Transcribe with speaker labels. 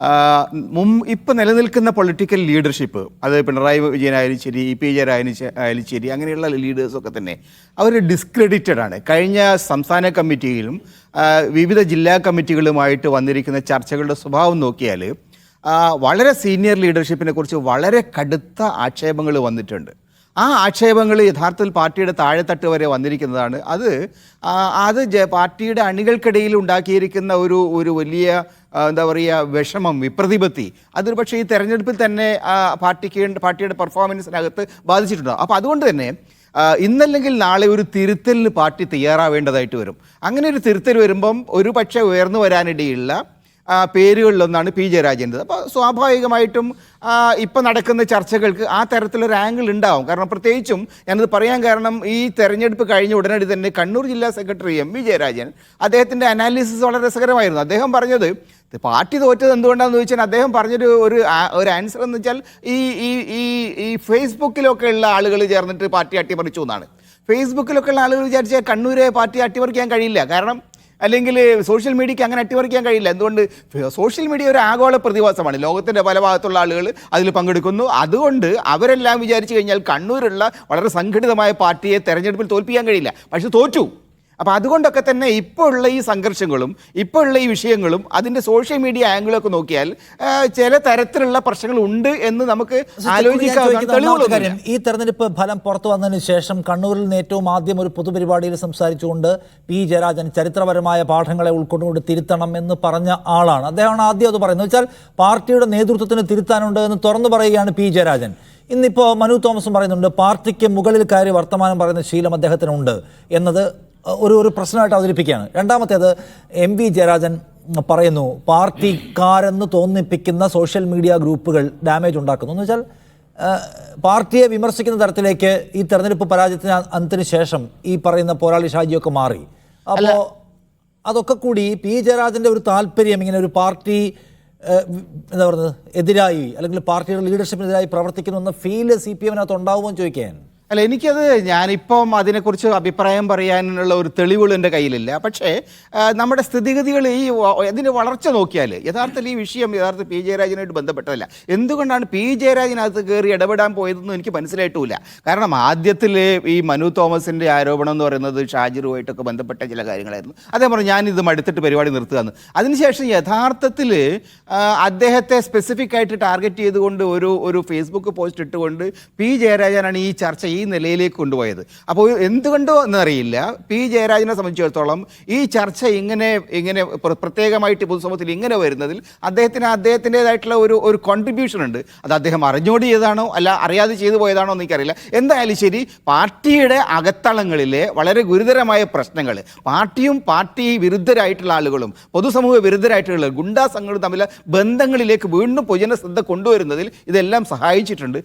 Speaker 1: ആ, മും ഇപ്പം നിലനിൽക്കുന്ന പൊളിറ്റിക്കൽ ലീഡർഷിപ്പ് അത് പിണറായി വിജയനായാലും ശരി ഇ പി ജയരായാലും ആയാലും ശരി അങ്ങനെയുള്ള ലീഡേഴ്സൊക്കെ തന്നെ അവർ ഡിസ്ക്രെഡിറ്റഡ് ആണ്. കഴിഞ്ഞ സംസ്ഥാന കമ്മിറ്റിയിലും വിവിധ ജില്ലാ കമ്മിറ്റികളുമായിട്ട് വന്നിരിക്കുന്ന ചർച്ചകളുടെ സ്വഭാവം നോക്കിയാൽ വളരെ സീനിയർ ലീഡർഷിപ്പിനെ കുറിച്ച് വളരെ കടുത്ത ആക്ഷേപങ്ങൾ വന്നിട്ടുണ്ട്. ആ ആക്ഷേപങ്ങൾ യഥാർത്ഥത്തിൽ പാർട്ടിയുടെ താഴെത്തട്ട് വരെ വന്നിരിക്കുന്നതാണ്. അത് അത് പാർട്ടിയുടെ അണികൾക്കിടയിൽ ഉണ്ടാക്കിയിരിക്കുന്ന ഒരു ഒരു വലിയ എന്താ പറയുക വിഷമം വിപ്രതിപത്തി. അതൊരു പക്ഷേ ഈ തെരഞ്ഞെടുപ്പിൽ തന്നെ പാർട്ടിക്ക് പാർട്ടിയുടെ പെർഫോമൻസിനകത്ത് ബാധിച്ചിട്ടുണ്ട്. അപ്പോൾ അതുകൊണ്ട് തന്നെ ഇന്നല്ലെങ്കിൽ നാളെ ഒരു തിരുത്തലിന് പാർട്ടി തയ്യാറാവേണ്ടതായിട്ട് വരും. അങ്ങനെ ഒരു തിരുത്തൽ വരുമ്പം ഒരു പക്ഷേ ഉയർന്നു വരാനിടയുള്ള പേരുകളിലൊന്നാണ് പി ജയരാജന്റെത് അപ്പോൾ സ്വാഭാവികമായിട്ടും ഇപ്പം നടക്കുന്ന ചർച്ചകൾക്ക് ആ തരത്തിലൊരു ആംഗിൾ ഉണ്ടാവും. കാരണം പ്രത്യേകിച്ചും ഞാനത് പറയാൻ കാരണം ഈ തെരഞ്ഞെടുപ്പ് കഴിഞ്ഞ ഉടനടി തന്നെ കണ്ണൂർ ജില്ലാ സെക്രട്ടറി എം വി ജയരാജൻ അദ്ദേഹത്തിന്റെ അനാലിസിസ് വളരെ രസകരമായിരുന്നു. അദ്ദേഹം പറഞ്ഞത് പാർട്ടി തോറ്റത് എന്തുകൊണ്ടാണെന്ന് ചോദിച്ചാൽ അദ്ദേഹം പറഞ്ഞൊരു ഒരു ഒരു ആൻസർ എന്ന് വെച്ചാൽ ഈ ഈ ഈ ഈ ഫേസ്ബുക്കിലൊക്കെ ഉള്ള ആളുകൾ ചേർന്നിട്ട് പാർട്ടി അട്ടിമറിച്ചു എന്നാണ്. ഫേസ്ബുക്കിലൊക്കെ ഉള്ള ആളുകൾ വിചാരിച്ചാൽ കണ്ണൂരെ പാർട്ടി അട്ടിമറിക്കാൻ കഴിയില്ല. കാരണം അല്ലെങ്കിൽ സോഷ്യൽ മീഡിയയ്ക്ക് അങ്ങനെ അട്ടിമറിക്കാൻ കഴിയില്ല. എന്തുകൊണ്ട്? സോഷ്യൽ മീഡിയ ഒരു ആഗോള പ്രതിഭാസമാണ്. ലോകത്തിന്റെ പല ഭാഗത്തുള്ള ആളുകൾ അതിൽ പങ്കെടുക്കുന്നു. അതുകൊണ്ട് അവരെല്ലാം വിചാരിച്ചു കഴിഞ്ഞാൽ കണ്ണൂരുള്ള വളരെ സംഘടിതമായ പാർട്ടിയെ തെരഞ്ഞെടുപ്പിൽ തോൽപ്പിക്കാൻ കഴിയില്ല. പക്ഷെ തോറ്റു. അപ്പോൾ അതുകൊണ്ടൊക്കെ തന്നെ ഇപ്പോൾ ഉള്ള ഈ സംഘർഷങ്ങളും ഇപ്പോൾ ഉള്ള ഈ വിഷയങ്ങളും അതിന്റെ സോഷ്യൽ മീഡിയ ആംഗിളൊക്കെ നോക്കിയാൽ ചില തരത്തിലുള്ള പ്രശ്നങ്ങൾ ഉണ്ട് എന്ന് നമുക്ക്
Speaker 2: ആലോചിക്കാം ഈ തെരഞ്ഞെടുപ്പ് ഫലം പുറത്തു വന്നതിന് ശേഷം കണ്ണൂരിൽ നിന്ന് ഏറ്റവും ആദ്യം ഒരു പൊതുപരിപാടിയിൽ സംസാരിച്ചുകൊണ്ട് പി. ജയരാജൻ ചരിത്രപരമായ പാഠങ്ങളെ ഉൾക്കൊണ്ടുകൊണ്ട് തിരുത്തണം എന്ന് പറഞ്ഞ ആളാണ്. അദ്ദേഹമാണ് ആദ്യം അത് പറയുന്നത്. വെച്ചാൽ പാർട്ടിയുടെ നേതൃത്വത്തിന് തിരുത്താനുണ്ട് എന്ന് തുറന്നു പറയുകയാണ് പി. ജയരാജൻ. ഇന്നിപ്പോൾ മനു തോമസും പറയുന്നുണ്ട് പാർട്ടിക്ക് മുകളിൽ കയറി വർത്തമാനം പറയുന്ന ശീലം അദ്ദേഹത്തിനുണ്ട് എന്നത് ഒരു ഒരു പ്രശ്നമായിട്ട് അവതരിപ്പിക്കുകയാണ്. രണ്ടാമത്തേത് എം വി ജയരാജൻ പറയുന്നു പാർട്ടിക്കാരെന്ന് തോന്നിപ്പിക്കുന്ന സോഷ്യൽ മീഡിയ ഗ്രൂപ്പുകൾ ഡാമേജ് ഉണ്ടാക്കുന്നു. എന്ന് വെച്ചാൽ പാർട്ടിയെ വിമർശിക്കുന്ന തരത്തിലേക്ക് ഈ തെരഞ്ഞെടുപ്പ് പരാജയത്തിന് അന്തിന് ശേഷം ഈ പറയുന്ന പോരാളി ഷാജിയൊക്കെ മാറി. അപ്പോൾ അതൊക്കെ കൂടി പി ജയരാജന്റെ ഒരു താല്പര്യം ഇങ്ങനെ ഒരു പാർട്ടി എന്താ പറയുന്നത് എതിരായി അല്ലെങ്കിൽ പാർട്ടിയുടെ ലീഡർഷിപ്പിനെതിരായി പ്രവർത്തിക്കുന്നു എന്ന ഫീൽ സി പി എമ്മിനകത്ത് ഉണ്ടാവുമോ എന്ന് ചോദിക്കാൻ
Speaker 1: അല്ല എനിക്കത് ഞാനിപ്പം അതിനെക്കുറിച്ച് അഭിപ്രായം പറയാനുള്ള ഒരു തെളിവുകൾ എന്റെ കയ്യിലില്ല. പക്ഷേ നമ്മുടെ സ്ഥിതിഗതികൾ ഈ അതിന്റെ വളർച്ച നോക്കിയാൽ യഥാർത്ഥത്തിൽ ഈ വിഷയം യഥാർത്ഥ പി. ജയരാജനായിട്ട് ബന്ധപ്പെട്ടതല്ല. എന്തുകൊണ്ടാണ് പി. ജയരാജനകത്ത് കയറി ഇടപെടാൻ പോയതെന്ന് എനിക്ക് മനസ്സിലായിട്ടില്ല. കാരണം ആദ്യത്തിൽ ഈ മനു തോമസിന്റെ ആരോപണം എന്ന് പറയുന്നത് ഷാജിറുമായിട്ടൊക്കെ ബന്ധപ്പെട്ട ചില കാര്യങ്ങളായിരുന്നു. അതേ പറഞ്ഞു ഞാനിത് മടുത്തിട്ട് പരിപാടി നിർത്തുകയെന്ന് അതിനുശേഷം യഥാർത്ഥത്തിൽ അദ്ദേഹത്തെ സ്പെസിഫിക് ആയിട്ട് ടാർഗറ്റ് ചെയ്തുകൊണ്ട് ഒരു ഒരു ഫേസ്ബുക്ക് പോസ്റ്റ് ഇട്ടുകൊണ്ട് പി. ജയരാജനാണ് ഈ ചർച്ച ഈ നിലയിലേക്ക് കൊണ്ടുപോയത്. അപ്പോൾ എന്തുകൊണ്ടോ എന്നറിയില്ല. പി. ജയരാജനെ സംബന്ധിച്ചിടത്തോളം ഈ ചർച്ച ഇങ്ങനെ ഇങ്ങനെ പ്രത്യേകമായിട്ട് പൊതുസമൂഹത്തിൽ ഇങ്ങനെ വരുന്നതിൽ അദ്ദേഹത്തിന് അദ്ദേഹത്തിന്റെതായിട്ടുള്ള ഒരു ഒരു കോൺട്രിബ്യൂഷൻ ഉണ്ട്. അത് അദ്ദേഹം അറിഞ്ഞോടി ചെയ്താണോ അല്ല അറിയാതെ ചെയ്തു പോയതാണോ എനിക്കറിയില്ല. എന്തായാലും ശരി പാർട്ടിയുടെ അകത്തളങ്ങളിലെ വളരെ ഗുരുതരമായ പ്രശ്നങ്ങൾ പാർട്ടിയും പാർട്ടി വിരുദ്ധരായിട്ടുള്ള ആളുകളും പൊതുസമൂഹ വിരുദ്ധരായിട്ടുള്ള ഗുണ്ടാ സംഘങ്ങളും തമ്മിലെ ബന്ധങ്ങളിലേക്ക് വീണ്ടും പൊതുജന ശ്രദ്ധ കൊണ്ടുവരുന്നതിൽ ഇതെല്ലാം സഹായിച്ചിട്ടുണ്ട്.